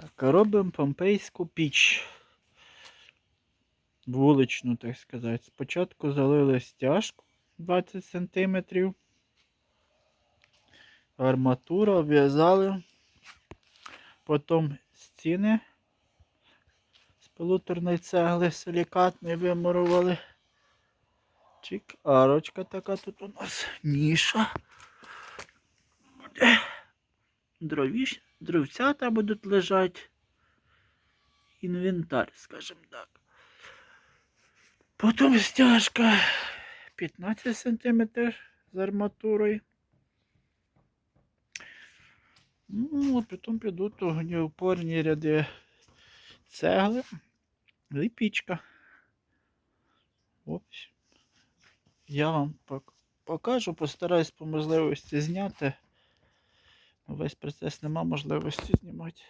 Так, робимо помпейську піч. Вуличну, так сказати. Спочатку залили стяжку 20 см. Арматура обв'язали. Потім стіни з полуторної цегли силікатної вимурували. Чик, арочка така тут у нас ніша. Дровіш, дровцята будуть лежати. Інвентар, скажімо так. Потім стяжка 15 см з арматурою. Ну, а потім підуть опорні ряди цегли і пічка. Ось. Я вам покажу, постараюсь по можливості зняти. Весь процес нема можливості знімати.